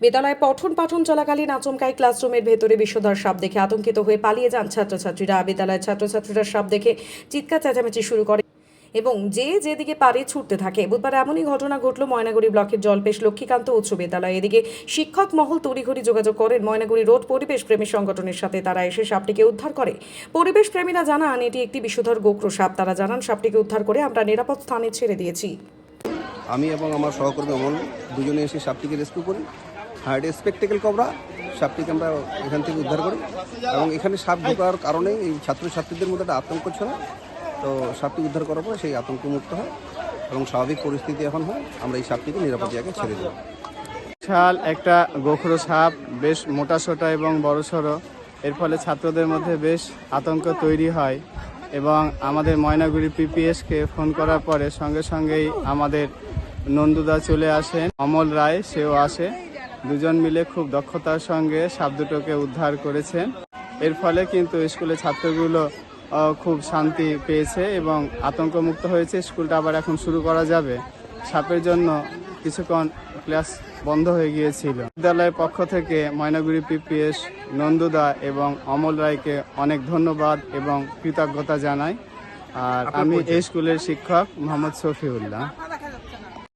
বিদ্যালয়ে পঠন পাঠন চলাকালীন আচমকাই ক্লাসরুমের ভেতরে বিষধর সাপ দেখে আতঙ্কিত হয়ে পালিয়ে যান ছাত্রছাত্রীরা। বিদ্যালয়ের ছাত্রছাত্রীরা সাপ দেখে চিৎকার চেঁচামেচি শুরু করে এবং যে যেদিকে পারে ছুটতে থাকে। বুধবার এমনই ঘটনা ঘটল ময়নাগুড়ি ব্লকের জলপেশ লক্ষ্মীকান্ত উচ্চ বিদ্যালয়। এদিকে শিক্ষক মহল তড়িঘড়ি যোগাযোগ করেন। ময়নাগুড়ি রোড পরিবেশ প্রেমী সংগঠনের সাথে তারা এসে সাপটিকে উদ্ধার করে। পরিবেশ প্রেমীরা জানান, এটি একটি বিষধর গোক্র সাপ। তারা জানান, সাপটিকে উদ্ধার করে আমরা নিরাপদ স্থানে ছেড়ে দিয়েছি। আমি এবং আমার সহকর্মী অমল দুজনে এসে সাপটিকে রেস্কিউ করি। এটা স্পেকটেকেল কবরা, সাপটিকে আমরা এখান থেকে উদ্ধার করি। এবং এখানে সাপ ঢোকার কারণে এই ছাত্রছাত্রীদের মধ্যে একটা আতঙ্ক ছিল। তো সাপটি উদ্ধার করার পরে সেই আতঙ্ক মুক্ত হয় এবং স্বাভাবিক পরিস্থিতি এখন হয়। আমরা এই সাপটিকে নিরাপদ জায়গায় ছেড়ে দেবো। বিশাল একটা গোখরো সাপ, বেশ মোটা সোটা এবং বড়, সড়ো। এর ফলে ছাত্রদের মধ্যে বেশ আতঙ্ক তৈরি হয় এবং আমাদের ময়নাগুড়ি পিপিএসকে ফোন করার পরে সঙ্গে সঙ্গেই আমাদের নন্দুদা চলে আসেন। অমল রায়, সেও আসে। দুজন মিলে খুব দক্ষতার সঙ্গে সাপ দুটোকে উদ্ধার করেছেন। এর ফলে কিন্তু স্কুলের ছাত্রগুলো খুব শান্তি পেয়েছে এবং আতঙ্কমুক্ত হয়েছে। স্কুলটা আবার এখন শুরু করা যাবে। সাপের জন্য কিছুক্ষণ ক্লাস বন্ধ হয়ে গিয়েছিল। বিদ্যালয়ের পক্ষ থেকে ময়নাগুড়ি পিপিএস নন্দুদা এবং অমল রায়কে অনেক ধন্যবাদ এবং কৃতজ্ঞতা জানাই। আর আমি এই স্কুলের শিক্ষক মোহাম্মদ শফিউল্লাহ।